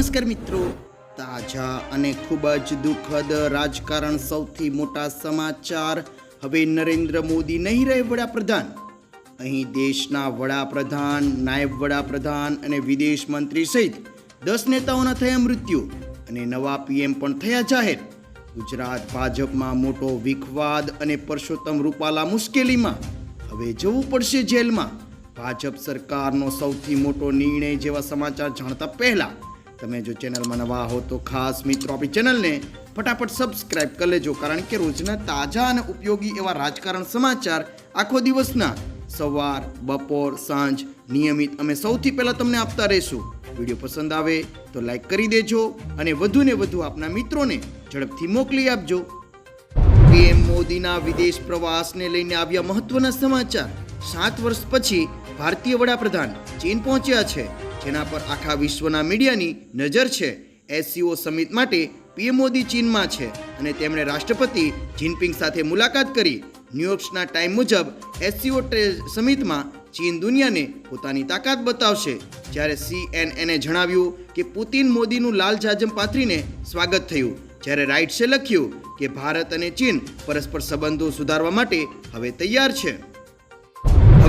નમસ્કાર મિત્રો. તાજા અને ખૂબ જ દુઃખદ રાજકારણ સૌથી મોટા સમાચાર હવે નરેન્દ્ર મોદી નહીં રહે વડાપ્રધાન. અહીં દેશના વડાપ્રધાન, નાયબ વડાપ્રધાન અને વિદેશ મંત્રી સહિત દસ નેતાઓના થયા મૃત્યુ અને નવા પીએમ પણ થયા જાહેર. ગુજરાત ભાજપમાં મોટો વિખવાદ અને પરસોત્તમ રૂપાલા મુશ્કેલીમાં. હવે જવું પડશે જેલમાં. ભાજપ સરકારનો સૌથી મોટો નિર્ણય જેવા સમાચાર જાણતા પહેલા તમે જો ચેનલમાં નવા હો તો ખાસ મિત્રો આપણી ચેનલને ફટાફટ સબસ્ક્રાઇબ કરી લેજો, કારણ કે રોજના તાજા અને ઉપયોગી એવા રાજકારણ સમાચાર આખો દિવસના સવાર, બપોર, સાંજ નિયમિત અમે સૌથી પહેલાં તમને આપતા રહીશું. વીડિયો પસંદ આવે તો લાઈક કરી દેજો અને વધુને વધુ આપના મિત્રોને ઝડપથી મોકલી આપજો. પીએમ મોદીના વિદેશ પ્રવાસને લઈને આવ્યા મહત્વના સમાચાર. સાત વર્ષ પછી ભારતીય વડાપ્રધાન ચીન પહોંચ્યા છે. જેના પર આખા વિશ્વના મીડિયાની નજર છે. એસસીઓ સમિટ માટે પીએમ મોદી ચીનમાં છે અને તેમણે રાષ્ટ્રપતિ જિનપિંગ સાથે મુલાકાત કરી. ન્યૂયોર્કના ટાઈમ મુજબ એસસીઓ સમિટમાં ચીન દુનિયાને પોતાની તાકાત બતાવશે. જ્યારે સીએનએને જણાવ્યું કે પુતિન મોદીનું લાલ જાજમ પાથરીને સ્વાગત થયું. જ્યારે રાઇટ્સે લખ્યું કે ભારત અને ચીન પરસ્પર સંબંધો સુધારવા માટે હવે તૈયાર છે.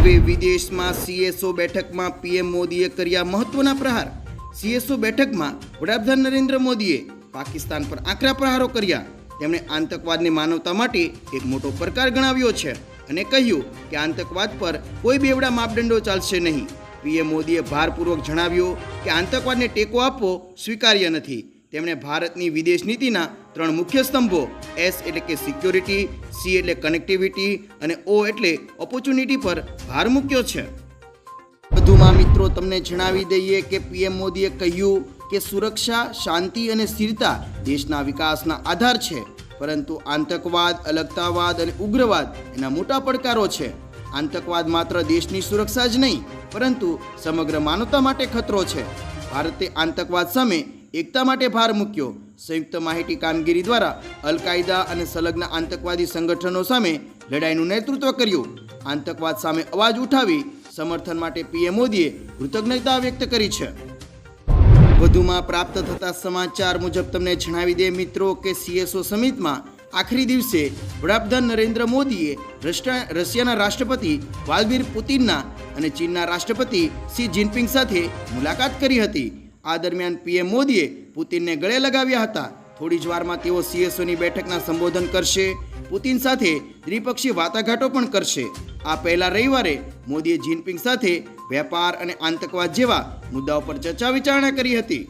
હવે વિદેશમાં સીએસઓ બેઠકમાં પીએમ મોદીએ કર્યા મહત્વના પ્રહાર. સીએસઓ બેઠકમાં વડાપ્રધાન નરેન્દ્ર મોદીએ પાકિસ્તાન પર આકરા પ્રહારો કર્યા. તેમણે આતંકવાદને માનવતા માટે એક મોટો પડકાર ગણાવ્યો છે અને કહ્યું કે આતંકવાદ પર કોઈ બેવડા માપદંડો ચાલશે નહીં. પીએમ મોદીએ ભારપૂર્વક જણાવ્યું કે આતંકવાદને ટેકો આપવો સ્વીકાર્ય નથી. તેમણે ભારતની વિદેશ નીતિના ત્રણ મુખ્ય સ્તંભો એસ એટલે કે સિક્યોરિટી સી એટલે કનેક્ટિવિટી અને ઓ એટલે ઓપોર્ચ્યુનિટી પર ભાર મૂક્યો છે. વધુમાં મિત્રો, તમને જણાવી દઈએ કે પીએમ મોદીએ કહ્યું કે સુરક્ષા, શાંતિ અને સ્થિરતા દેશના વિકાસના આધાર છે. પરંતુ આતંકવાદ, અલગતાવાદ અને ઉગ્રવાદ એના મોટા પડકારો છે. આતંકવાદ માત્ર દેશની સુરક્ષા જ નહીં, પરંતુ સમગ્ર માનવતા માટે ખતરો છે. ભારતે આતંકવાદ સામે એકતા માટે ભાર મૂક્યો. સંયુક્ત માહિતી કામગીરી દ્વારા અલકાયદા અને સંલગ્ન આતંકવાદી સંગઠનો સામે લડાઈનું નેતૃત્વ કર્યું. આતંકવાદ સામે અવાજ ઉઠાવી સમર્થન માટે પીએમ મોદીએ કૃતજ્ઞતા વ્યક્ત કરી છે. વધુમાં પ્રાપ્ત થતા સમાચાર મુજબ તમને જણાવી દે મિત્રો કે સીએસઓ સમિટમાં આખરી દિવસે વડાપ્રધાન નરેન્દ્ર મોદીએ રશિયાના રાષ્ટ્રપતિ વ્લાદિમીર પુતિનના અને ચીનના રાષ્ટ્રપતિ શી જિનપિંગ સાથે મુલાકાત કરી હતી. આ દરમિયાન પીએમ મોદીએ પુતિનને ગળે લગાવ્યા હતા. થોડી જ વારમાં તેઓ સીએસઓની બેઠકના સંબોધન કરશે. પુતિન સાથે દ્વિપક્ષીય વાટાઘાટો પણ કરશે. આ પહેલા રવિવારે મોદીએ જિનપિંગ સાથે વેપાર અને આતંકવાદ જેવા મુદ્દાઓ પર ચર્ચા વિચારણા કરી હતી.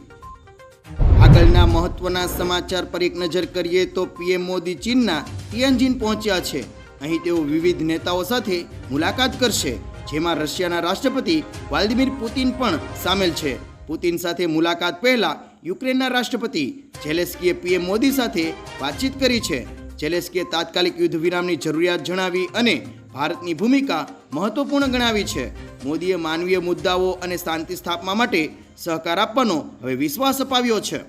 આગળના મહત્વના સમાચાર પર એક નજર કરીએ તો પીએમ મોદી ચીનના તિયનજીન પહોંચ્યા છે. અહીં તેઓ વિવિધ નેતાઓ સાથે મુલાકાત કરશે, જેમાં રશિયાના રાષ્ટ્રપતિ વ્લાદિમીર પુતિન પણ સામેલ છે. પુતિન સાથે મુલાકાત પહેલા યુક્રેનના રાષ્ટ્રપતિ ઝેલેસ્કીએ પીએમ મોદી સાથે વાતચીત કરી છે. ઝેલેસ્કીએ તાત્કાલિક યુદ્ધ વિરામની જરૂરિયાત જણાવી અને ભારતની ભૂમિકા મહત્વપૂર્ણ ગણાવી છે. મોદીએ માનવીય મુદ્દાઓ અને શાંતિ સ્થાપવા માટે સહકાર આપવાનો હવે વિશ્વાસ અપાવ્યો છે.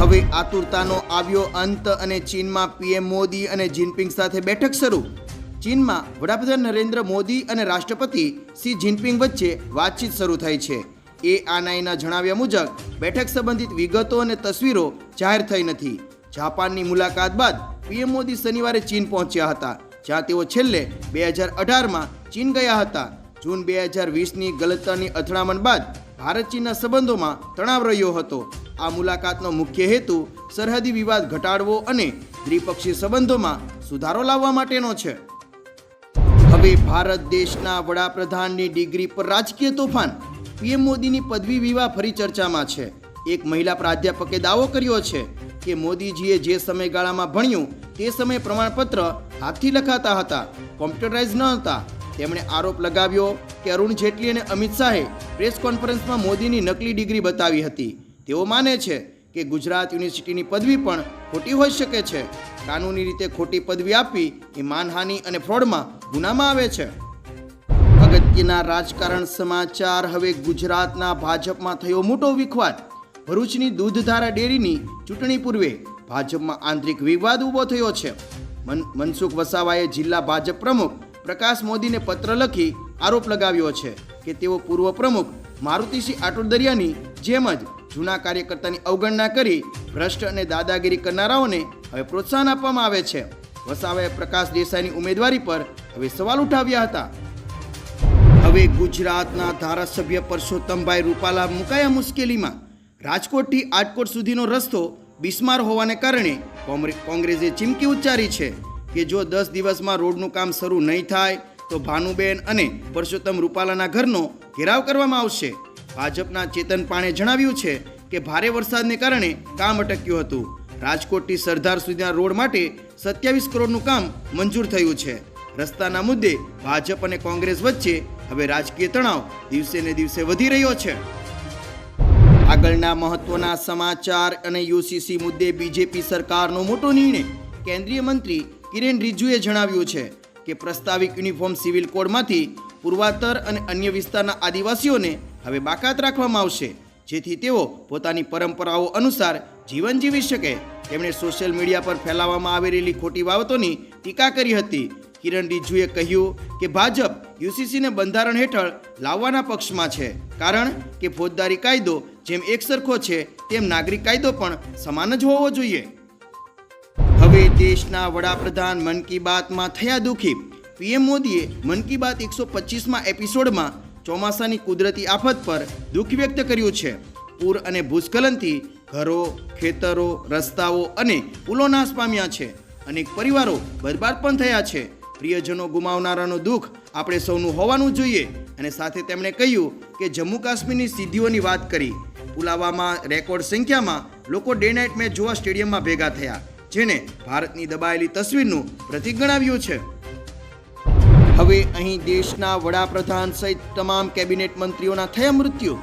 હવે આતુરતાનો આવ્યો અંત અને ચીનમાં પીએમ મોદી અને જિનપિંગ સાથે બેઠક શરૂ. ચીનમાં વડાપ્રધાન નરેન્દ્ર મોદી અને રાષ્ટ્રપતિ શી જિનપિંગ વચ્ચે વાતચીત શરૂ થઈ છે. એ આનાઈના જણાવ્યા મુજબ, બેઠક સંબંધિત વિગતો અને તસવીરો જાહેર થઈ નથી. જાપાનની મુલાકાત બાદ પીએમ મોદી શનિવારે ચીન પહોંચ્યા હતા, જ્યાં તેઓ છેલ્લે બે હજાર અઢારમાં ચીન ગયા હતા. જૂન બે હજાર વીસની ગલતતાની અથડામણ બાદ ભારત ચીનના સંબંધોમાં તણાવ રહ્યો હતો. આ મુલાકાતનો મુખ્ય હેતુ સરહદી વિવાદ ઘટાડવો અને દ્વિપક્ષીય સંબંધોમાં સુધારો લાવવા માટેનો છે. હવે ભારત દેશના વડાપ્રધાનની ડિગ્રી પર રાજકીય તોફાન. પીએમ મોદીની પદવી વિવાહ ફરી ચર્ચામાં છે. એક મહિલા પ્રાધ્યાપકે દાવો કર્યો છે કે મોદીજીએ જે સમયગાળામાં ભણ્યું તે સમયે પ્રમાણપત્ર હાથથી લખાતા હતા, કોમ્પ્યુટરાઇઝ ન હતા. તેમણે આરોપ લગાવ્યો કે અરુણ જેટલી અને અમિત શાહે પ્રેસ કોન્ફરન્સમાં મોદીની નકલી ડિગ્રી બતાવી હતી. તેઓ માને છે કે ગુજરાત યુનિવર્સિટીની પદવી પણ ખોટી હોઈ શકે છે. કાનૂની રીતે ખોટી પદવી આપવી એ માનહાનિ અને ફ્રોડમાં ગુનામાં આવે છે. અગત્યના રાજકારણ સમાચાર હવે ગુજરાતના ભાજપમાં થયો મોટો વિખવાદ. ભરૂચની દૂધધારા ડેરીની ચૂંટણી પૂર્વે ભાજપમાં આંતરિક વિવાદ ઊભો થયો છે. મન, મનસુખ વસાવાએ જિલ્લા ભાજપ પ્રમુખ પ્રકાશ મોદીને પત્ર લખી આરોપ લગાવ્યો છે કે તેઓ પૂર્વ પ્રમુખ મારુતિસિંહ આટોદરિયાની જેમ જ જૂના કાર્યકર્તાની અવગણના કરી ભ્રષ્ટ અને દાદાગીરી કરનારાઓને હવે પ્રોત્સાહન આપવામાં આવે છે. વસાવાએ પ્રકાશ દેસાઈની ઉમેદવારી પર હવે સવાલ ઉઠાવ્યા હતા. હવે ગુજરાતના ધારાસભ્ય પરસોત્તમભાઈ રૂપાલા મુકાયા મુશ્કેલીમાં. રાજકોટથી આટકોટ સુધીનો રસ્તો બિસ્માર હોવાને કારણે કોંગ્રેસે ચીમકી ઉચ્ચારી છે કે જો દસ દિવસમાં રોડનું કામ શરૂ નહીં થાય, તો ભાનુબેન અને પરસોત્તમ રૂપાલાના ઘરનો ઘેરાવ કરવામાં આવશે. ભાજપના ચેતન પાણે જણાવ્યું છે કે ભારે વરસાદને કારણે કામ અટક્યું હતું. રાજકોટથી સરદાર સુધીના રોડ માટે સત્યાવીસ કરોડનું કામ મંજૂર થયું છે. રસ્તાના મુદ્દે ભાજપ અને કોંગ્રેસ વચ્ચે હવે રાજકીય તણાવ દિવસે ને દિવસે વધી રહ્યો છે. આગળના મહત્વના સમાચાર અને યુસીસી મુદ્દે બીજેપી સરકારનો મોટો નિર્ણય. કેન્દ્રીય મંત્રી કિરેન રિજ્જુએ જણાવ્યું છે કે પ્રસ્તાવિક યુનિફોર્મ સિવિલ કોડમાંથી પૂર્વાતર અને અન્ય વિસ્તારના આદિવાસીઓને હવે બાકાત રાખવામાં આવશે. જેથી તેઓ પોતાની પરંપરાઓ અનુસાર જીવન જીવી શકે. તેમણે સોશિયલ મીડિયા પર ફેલાવવામાં આવી રહેલી ખોટી બાબતોની ટીકા કરી હતી. કિરણ રિજ્જુએ કહ્યું કે ભાજપ યુસીસીને બંધારણ હેઠળ લાવવાના પક્ષમાં છે. કારણ કે ફોજદારી કાયદો જેમ એકસરખો છે, તેમ નાગરિક કાયદો પણ સમાન જ હોવો જોઈએ. હવે દેશના વડાપ્રધાન મન કી બાતમાં થયા દુઃખી. પીએમ મોદીએ મન કી બાત એકસો પચીસમાં એપિસોડમાં ચોમાસાની કુદરતી આફત પર દુઃખ વ્યક્ત કર્યું છે. પૂર અને ભૂસ્ખલનથી ઘરો, ખેતરો, રસ્તાઓ અને પુલો નાશ પામ્યા છે. અનેક પરિવારો બરબાદ પણ થયા છે. પ્રિયજનો ગુમાવનારાનો દુઃખ આપણે સૌનું હોવાનું જોઈએ. અને સાથે તેમણે કહ્યું કે જમ્મુ કાશ્મીરની સિદ્ધિઓની વાત કરી. પુલાવામાં રેકોર્ડ સંખ્યામાં લોકો ડે નાઇટ મેચ જોવા સ્ટેડિયમમાં ભેગા થયા, જેને ભારતની દબાયેલી તસવીરનું પ્રતીક ગણાવ્યું છે. હવે અહીં દેશના વડાપ્રધાન સહિત તમામ કેબિનેટ મંત્રીઓના થયા મૃત્યુ.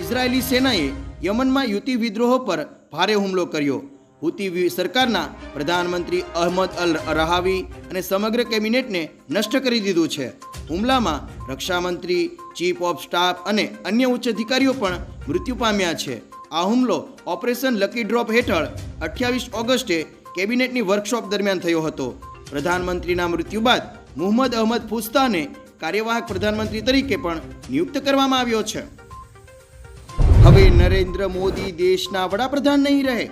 ઇઝરાયેલી સેનાએ યમનમાં યુતિ વિદ્રોહો પર ભારે હુમલો કર્યો. હુતી સરકારના પ્રધાનમંત્રી અહમદ અલ રહાવી અને સમગ્ર કેબિનેટને નષ્ટ કરી દીધું છે. હુમલામાં રક્ષામંત્રી, ચીફ ઓફ સ્ટાફ અને અન્ય ઉચ્ચ અધિકારીઓ પણ મૃત્યુ પામ્યા છે. આ હુમલો ઓપરેશન લકી ડ્રોપ હેઠળ અઠ્યાવીસ ઓગસ્ટે કેબિનેટની વર્કશોપ દરમિયાન થયો હતો. પ્રધાનમંત્રીના મૃત્યુ બાદ મુહમ્મદ અહમદ ફુસ્તાને કાર્યવાહક પ્રધાનમંત્રી તરીકે પણ નિયુક્ત કરવામાં આવ્યો છે. હવે નરેન્દ્ર મોદી દેશના વડાપ્રધાન નહીં રહે,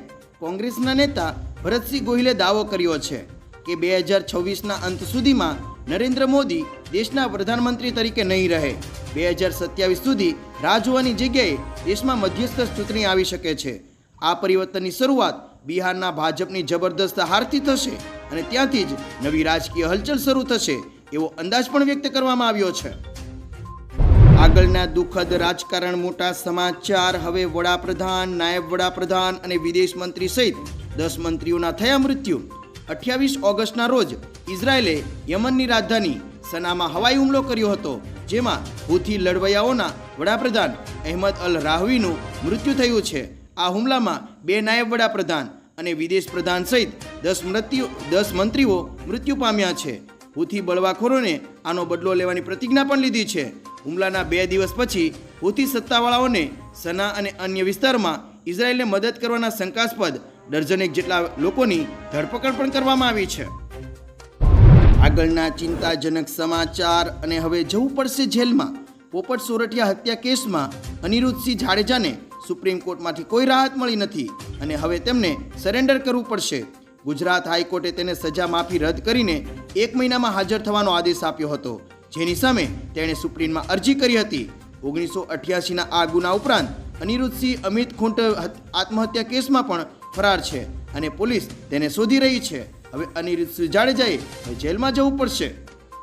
કોંગ્રેસના નેતા ભરતસિંહ ગોહિલે દાવો કર્યો છે કે બે હજાર છવ્વીસના અંત સુધીમાં નરેન્દ્ર મોદી દેશના પ્રધાનમંત્રી તરીકે નહીં રહે. બે હજાર સત્યાવીસ સુધી રાહ જોવાની જગ્યાએ દેશમાં મધ્યસ્થ ચૂંટણી આવી શકે છે. આ પરિવર્તનની શરૂઆત બિહારના ભાજપની જબરદસ્ત હારથી થશે અને ત્યાંથી જ નવી રાજકીય હલચલ શરૂ થશે એવો અંદાજ પણ વ્યક્ત કરવામાં આવ્યો છે. આગળના દુઃખદ રાજકારણ મોટા સમાચાર. હવે વડાપ્રધાન, નાયબ વડાપ્રધાન અને વિદેશ મંત્રી સહિત દસ મંત્રીઓના થયા મૃત્યુ. અઠ્યાવીસ ઓગસ્ટના રોજ ઇઝરાયેલે યમનની રાજધાની સનામાં હવાઈ હુમલો કર્યો હતો, જેમાં હુથી લડવૈયાઓના વડાપ્રધાન અહેમદ અલ રાહવીનું મૃત્યુ થયું છે. આ હુમલામાં બે નાયબ વડાપ્રધાન અને વિદેશ પ્રધાન સહિત દસ મૃત્યુ, દસ મંત્રીઓ મૃત્યુ પામ્યા છે. હુથી બળવાખોરોને આનો બદલો લેવાની પ્રતિજ્ઞા પણ લીધી છે. હુમલાના બે દિવસ પછી હુથી સત્તાવાળાઓને સના અને અન્ય વિસ્તારમાં ઇઝરાયેલને મદદ કરવાના શંકાસ્પદ દર્જનેક જેટલા લોકોની ધરપકડ પણ કરવામાં આવી છે. આગળના ચિંતાજનક સમાચાર અને હવે જવું પડશે જેલમાં. પોપટ સોરઠિયા હત્યા કેસમાં અનિરુદ્ધસિંહ જાડેજાને સુપ્રીમ કોર્ટમાંથી કોઈ રાહત મળી નથી અને હવે તેમને સરેન્ડર કરવું પડશે. ગુજરાત હાઈકોર્ટે તેને સજા માફી રદ કરીને એક મહિનામાં હાજર થવાનો આદેશ આપ્યો હતો. જેની સામે તેણે સુપ્રીમમાં અરજી કરી હતી. ઓગણીસો અઠ્યાસીના આ ગુના ઉપરાંત અનિરુદ્ધસિંહ અમિત ખૂંટ આત્મહત્યા કેસમાં પણ ફરાર છે અને પોલીસ તેને શોધી રહી છે. હવે અનિરુદ્ધસિંહ જાડેજાએ જેલમાં જવું પડશે.